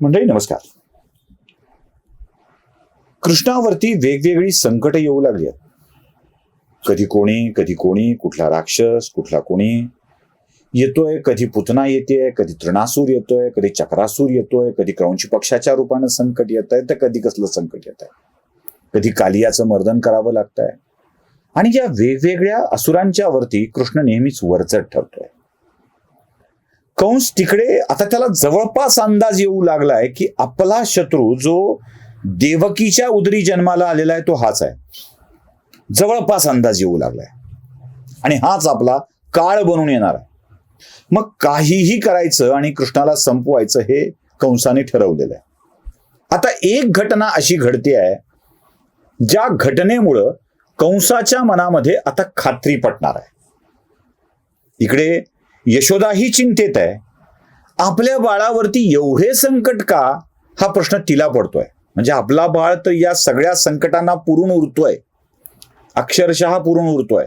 मंडळी नमस्कार. कृष्णावरती वेगवेगळी संकट येऊ लागली आहेत. कधी कोणी कधी कोणी कुठला राक्षस कुठला कोणी येतोय कधी पुतना येते कधी तृणासूर येतोय कधी चक्रासूर येतोय कधी क्रौंच पक्षाच्या रूपानं संकट येत आहे तर कधी कसलं संकट येत आहे कधी कालियाचं मर्दन करावं लागतंय? आणि या वेगवेगळ्या असुरांच्या वरती कृष्ण नेहमीच वरचट ठरतोय कंस तिकडे आता त्याला जवळपास अंदाज येऊ लागलाय की आपला शत्रू जो देवकीच्या उदरी जन्माला आलेला आहे तो हाच आहे. जवळपास अंदाज येऊ लागलाय. आणि हाच आपला काळ बनून येणार आहे. मग काहीही करायचं आणि कृष्णाला संपवायचं हे कंसाने ठरवलेलं आहे. आता एक घटना अशी घडते आहे ज्या घटनेमुळं कंसाच्या मनामध्ये आता खात्री पटणार आहे. इकडे यशोदाही चिंतेत आहे. आपल्या बाळावरती एवढे संकट का? हा प्रश्न तिला पडतोय. म्हणजे आपला बाळ तर या सगळ्या संकटांना पुरून उरतोय. अक्षरशः पुरून उरतोय.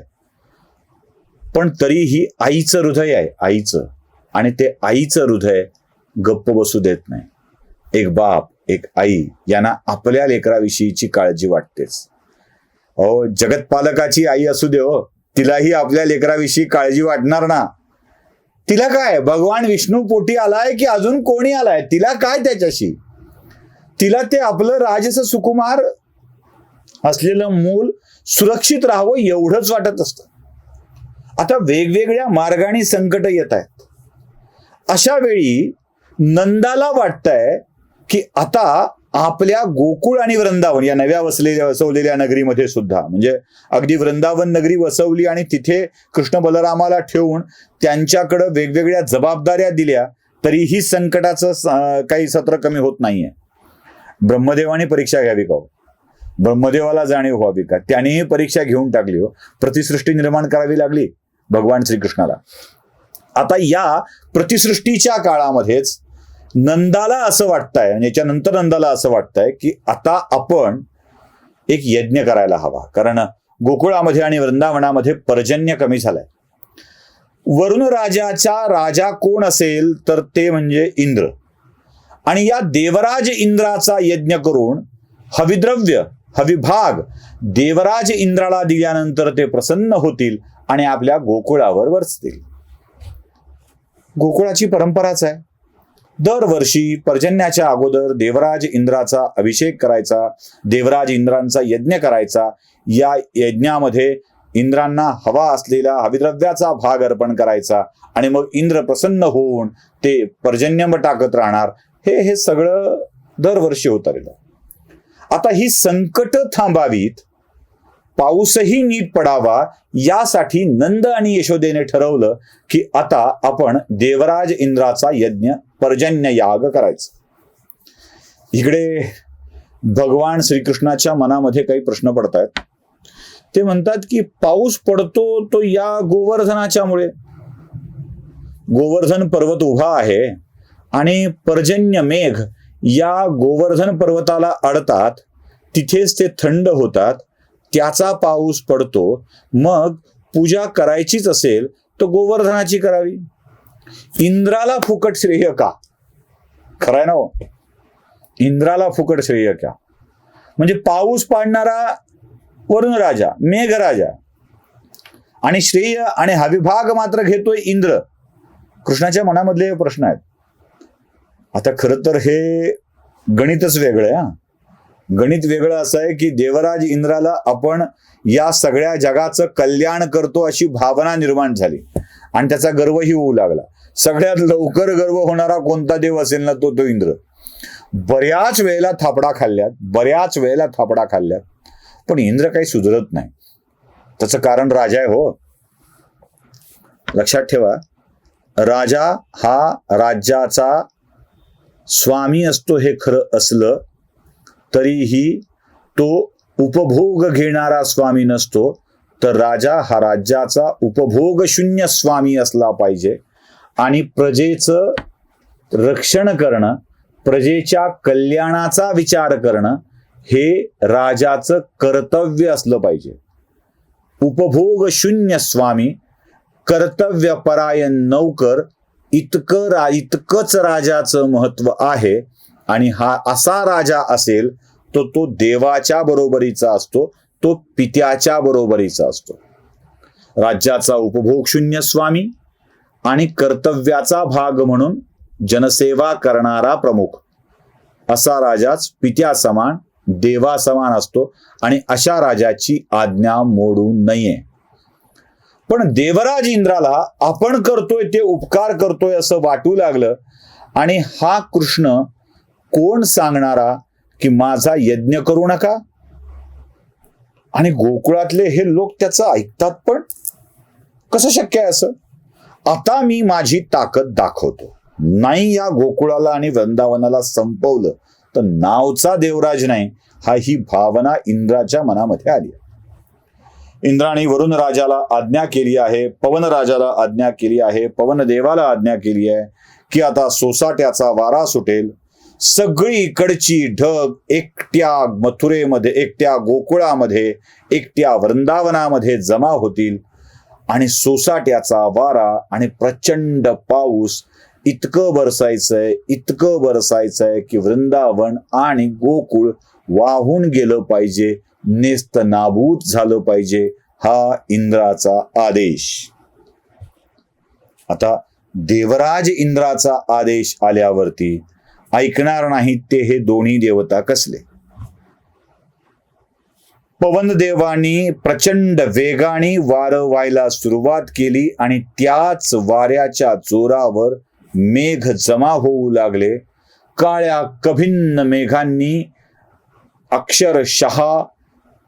पण तरीही आईचं हृदय आहे आईचं. आणि ते आईचं हृदय गप्प बसू देत नाही. एक बाप एक आई यांना आपल्या लेकराविषयीची काळजी वाटतेच. अहो जगतपालकाची आई असू दे हो. तिलाही आपल्या लेकराविषयी काळजी वाटणार ना. तिला काय भगवान विष्णू पोटी आलाय की अजून कोणी आलाय? तिला काय त्याच्याशी? तिला ते आपलं राजस सुकुमार असलेलं मूल सुरक्षित राहावं एवढंच वाटत असतं. आता वेगवेगळ्या मार्गाने संकट येत आहेत. अशा वेळी नंदाला वाटतंय की आता आपल्या गोकुळ आणि वृंदावन या नव्या वसलेल्या वसवलेल्या नगरीमध्ये सुद्धा. म्हणजे अगदी वृंदावन नगरी वसवली आणि तिथे कृष्ण बलरामाला ठेवून त्यांच्याकडं वेगवेगळ्या जबाबदाऱ्या दिल्या तरीही संकटाचं काही सत्र कमी होत नाहीये. ब्रह्मदेवाने परीक्षा घ्यावी का हो? ब्रह्मदेवाला जाणीव व्हावी का? त्यानेही परीक्षा घेऊन टाकली हो. प्रतिसृष्टी निर्माण करावी लागली भगवान श्रीकृष्णाला. आता या प्रतिसृष्टीच्या काळामध्येच नंदाला असं वाटतंय आणि याच्यानंतर नंदाला असं वाटतंय की आता आपण एक यज्ञ करायला हवा. कारण गोकुळामध्ये आणि वृंदावनामध्ये पर्जन्य कमी झालंय. वरुण राजाचा राजा कोण असेल तर ते म्हणजे इंद्र. आणि या देवराज इंद्राचा यज्ञ करून हविद्रव्य हविभाग देवराज इंद्राला दिल्यानंतर ते प्रसन्न होतील आणि आपल्या गोकुळावर वरचतील गोकुळाची परंपराच आहे. दरवर्षी पर्जन्याच्या अगोदर देवराज इंद्राचा अभिषेक करायचा देवराज इंद्रांचा यज्ञ करायचा या यज्ञामध्ये इंद्रांना हवा असलेला हविद्रव्याचा भाग अर्पण करायचा आणि मग इंद्र प्रसन्न होऊन ते पर्जन्यम टाकत राहणार. हे हे सगळं दरवर्षी होत आलेलं. आता ही संकट थांबावीत पाऊसही नीट पडावा यासाठी नंद आणि यशोदेने ठरवलं की आता आपण देवराज इंद्राचा यज्ञ पर्जन्य याग करायचा. इकडे भगवान श्रीकृष्णाच्या मनामध्ये काही प्रश्न पडत आहेत ते म्हणतात की पाऊस पडतो तो या गोवर्धनाच्यामुळे गोवर्धन पर्वत उभा आहे आणि पर्जन्य मेघ या गोवर्धन पर्वताला अडतात. तिथेच ते थंड होतात. त्याचा पाऊस पडतो मग पूजा करायचीच असेल तर गोवर्धनाची करावी. इंद्राला फुकट श्रेय का? खरंय ना हो? इंद्राला फुकट श्रेय का? म्हणजे पाऊस पाडणारा वरुण राजा मेघराजा आणि श्रेय आणि हा विभाग मात्र घेतोय इंद्र. कृष्णाच्या मनामधले हे प्रश्न आहेत. आता खरं तर हे गणितच वेगळं आहे हा. गणित वेगळं असं आहे की देवराज इंद्राला आपण या सगळ्या जगाचं कल्याण करतो अशी भावना निर्माण झाली. आणि त्याचा गर्वही होऊ लागला. सगळ्यात लवकर गर्व होणारा कोणता देव असेल ना तो तो इंद्र. बऱ्याच वेळेला थापडा खाल्ल्यात बऱ्याच वेळेला थापडा खाल्ल्यात पण इंद्र काही सुधरत नाही. त्याचं कारण राजा आहे हो. लक्षात ठेवा राजा हा राज्याचा स्वामी असतो हे खरं असलं तरीही तो उपभोग घेणारा स्वामी नसतो तर राजा हा राज्याचा उपभोग शून्य स्वामी असला पाहिजे. आणि प्रजेचं रक्षण करणं प्रजेच्या कल्याणाचा विचार करणं हे राजाचं कर्तव्य असलं पाहिजे. उपभोग शून्य स्वामी कर्तव्यपरायण नौकर इतकं रा इतकंच राजाचं महत्त्व आहे आणि हा असा राजा असेल तो तो देवाच्या बरोबरीचा असतो तो पित्याच्या बरोबरीचा असतो. राज्याचा उपभोग शून्य स्वामी आणि कर्तव्याचा भाग म्हणून जनसेवा करणारा प्रमुख. असा राजाच पित्या समान देवा समान असतो आणि अशा राजाची आज्ञा मोडू नये. पण देवराज इंद्राला आपण करतोय ते उपकार करतोय असं वाटू लागलं आणि हा कृष्ण कोण सांगणारा की माझा यज्ञ करू नका? आणि गोकुळातले हे लोक त्याचं ऐकतात पण? कसं शक्य आहे असं? आता मी माझी ताकद दाखवतो. नाही या गोकुळाला आणि वृंदावनाला संपवलं तर नावचा देवराज नाही हा ही भावना इंद्राच्या मनामध्ये आली इंद्राने वरुण राजाला आज्ञा केली आहे पवन राजाला आज्ञा केली आहे पवन देवाला आज्ञा केली आहे की आता सोसाट्याचा वारा सुटेल सगळीकडची ढग एकट्या मथुरेमध्ये एकट्या गोकुळामध्ये एकट्या वृंदावनामध्ये जमा होतील. आणि सोसाट्याचा वारा आणि प्रचंड पाऊस इतकं बरसायचंय इतकं बरसायचंय की वृंदावन आणि गोकुळ वाहून गेलं पाहिजे नेस्त नाबूत झालं पाहिजे हा इंद्राचा आदेश. आता देवराज इंद्राचा आदेश आल्यावरती ऐकणार नाहीत ते हे दोन्ही देवता कसले? पवनदेवानी प्रचंड वेगाने वारं व्हायला सुरुवात केली आणि त्याच वाऱ्याच्या जोरावर मेघ जमा होऊ लागले. काळ्या कभिन्न मेघांनी अक्षरशः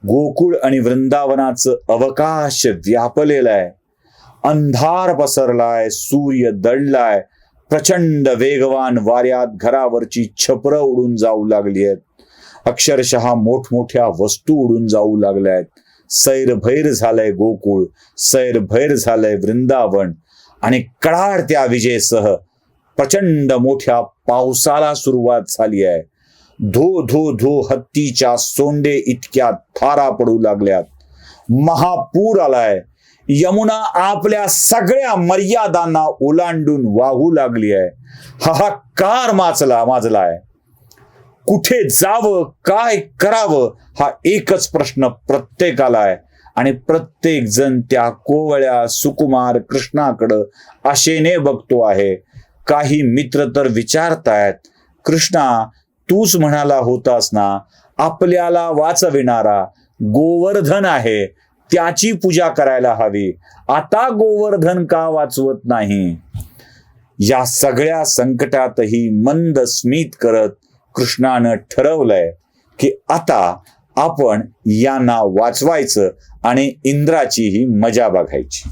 गोकुळ आणि वृंदावनाचं अवकाश व्यापलेलं आहे अंधार पसरलाय सूर्य दडलाय प्रचंड वेगवान वाऱ्यात घरावरची छपरं उडून जाऊ लागली आहेत. अक्षरशः मोठमोठ्या वस्तू उडून जाऊ लागल्या आहेत. सैरभैर झालंय गोकुळ सैरभैर झालंय वृंदावन आणि कडाडत्या विजेसह प्रचंड मोठ्या पावसाला सुरुवात झाली आहे. धो धो धो हत्तीच्या सोंडे इतक्या थारा पडू लागल्यात. महापूर आलाय. यमुना आपल्या सगळ्या मर्यादांना ओलांडून वाहू लागली आहे. हाहाकार माचला माजलाय. कुठे जावं काय करावं हा एकच प्रश्न प्रत्येकाला आहे. आणि प्रत्येक जण त्या कोवळ्या सुकुमार कृष्णाकडं आशेने बघतो आहे. काही मित्र तर विचारतायत कृष्णा तूच म्हणाला होतास ना आपल्याला वाचविणारा गोवर्धन आहे. त्याची पूजा करायला हवी. आता गोवर्धन का वाचवत नाही? या सगळ्या संकटातही मंद स्मित करत कृष्णानं ठरवलंय की आता आपण यांना वाचवायचं आणि इंद्राची ही मजा बघायची.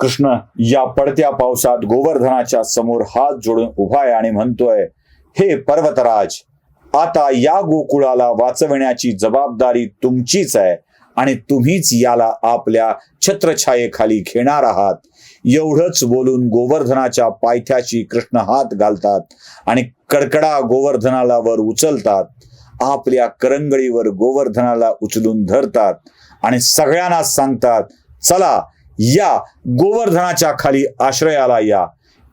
कृष्ण या पडत्या पावसात गोवर्धनाच्या समोर हात जोडून उभा आहे आणि म्हणतोय हे पर्वतराज आता या गोकुळाला वाचविण्याची जबाबदारी तुमचीच आहे. आणि तुम्हीच याला आपल्या छत्रछायेखाली घेणार आहात. एवढंच बोलून गोवर्धनाच्या पायथ्याशी कृष्ण हात घालतात आणि कडकडा गोवर्धनाला वर उचलतात. आपल्या करंगळीवर गोवर्धनाला उचलून धरतात आणि सगळ्यांना सांगतात चला या गोवर्धनाच्या खाली आश्रयाला या.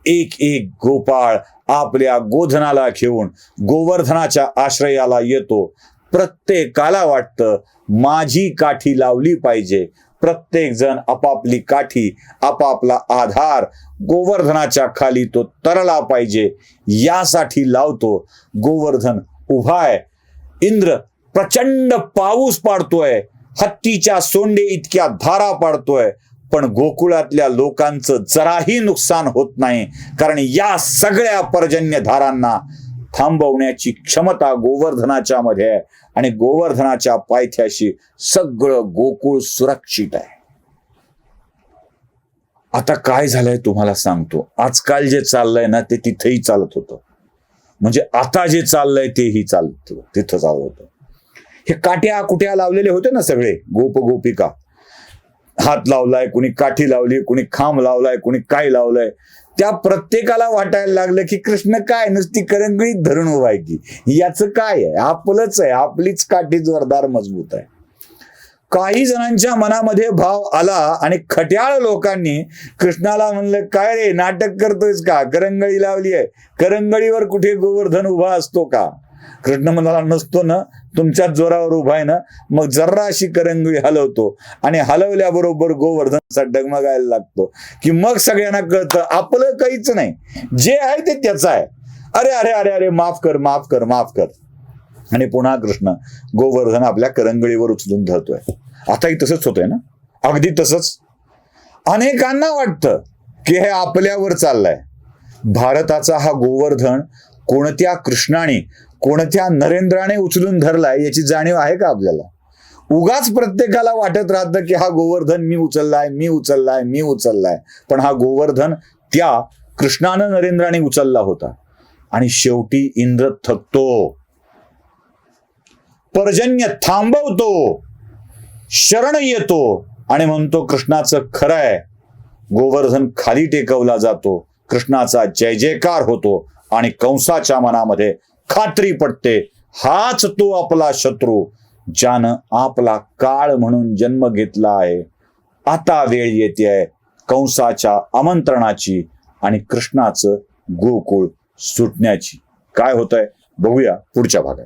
एक एक गोपाळ आपल्या गोधनाला घेऊन गोवर्धनाच्या आश्रयाला येतो. प्रत्येकाला वाटतं माझी काठी लावली पाहिजे. प्रत्येक जण आपापली काठी आपापला आधार गोवर्धनाच्या खाली तो तरला पाहिजे. यासाठी लावतो. गोवर्धन उभा आहे. इंद्र प्रचंड पाऊस पाडतोय. हत्तीच्या सोंडे इतक्या धारा पाडतोय. पण गोकुळातल्या लोकांचं जराही नुकसान होत नाही. कारण या सगळ्या पर्जन्य धारांना थांबवण्याची क्षमता गोवर्धनाच्या मध्ये आहे. आणि गोवर्धनाच्या पायथ्याशी सगळं गोकुळ सुरक्षित आहे. आता काय झालंय तुम्हाला सांगतो. आजकाल जे चाललंय ना ते तिथेही चालत होतं. म्हणजे आता जे चाललंय तेही चालत तिथं चालत होतं. हे काट्या कुट्या लावलेले होते ना सगळे? गोप गोपिका हात लावलाय कुणी काठी लावली कुणी खांब लावलाय कुणी काय लावलंय? त्या प्रत्येकाला वाटायला लागलं की कृष्ण काय नुसती करंगळीत धरून उभा आहे की? याचं काय आहे? आपलंच आहे. आपलीच काठी जोरदार मजबूत आहे. काही जणांच्या मनामध्ये भाव आला आणि खट्याळ लोकांनी कृष्णाला म्हणलं काय रे नाटक करतोयस का? करंगळी लावली आहे. करंगळीवर कुठे गोवर्धन उभा असतो का? कृष्ण म्हणाला नसतो ना. तुमच्याच जोरावर उभा आहे ना मग जर्रा अशी करंगळी हलवतो आणि हलवल्याबरोबर गोवर्धनचा डगमगायला लागतो. की मग सगळ्यांना कळतं आपलं काहीच नाही. जे आहे ते त्याचं आहे. अरे अरे अरे अरे माफ कर माफ कर माफ कर. आणि पुन्हा कृष्ण गोवर्धन आपल्या करंगळीवर उचलून धरतोय. आताही तसंच होतंय ना? अगदी तसंच. अनेकांना वाटतं की हे आपल्यावर चाललंय. भारताचा हा गोवर्धन कोणत्या कृष्णाने कोणत्या नरेंद्राने उचलून धरलाय याची जाणीव आहे का आपल्याला? उगाच प्रत्येकाला वाटत राहतं की हा गोवर्धन मी उचललाय मी उचललाय मी उचललाय. पण हा गोवर्धन त्या कृष्णानं नरेंद्राने उचलला होता. आणि शेवटी इंद्र थकतो. पर्जन्य थांबवतो. शरण येतो. आणि म्हणतो कृष्णाचं खरं आहे गोवर्धन खाली टेकवला जातो. कृष्णाचा जय जयकार होतो. आणि कंसाच्या मनामध्ये खात्री पटते हाच तो आपला शत्रू ज्यानं आपला काळ म्हणून जन्म घेतला आहे. आता वेळ येते आहे कंसाच्या आमंत्रणाची आणि कृष्णाचं गोकुळ सुटण्याची. काय होतंय? बघूया पुढच्या भागात.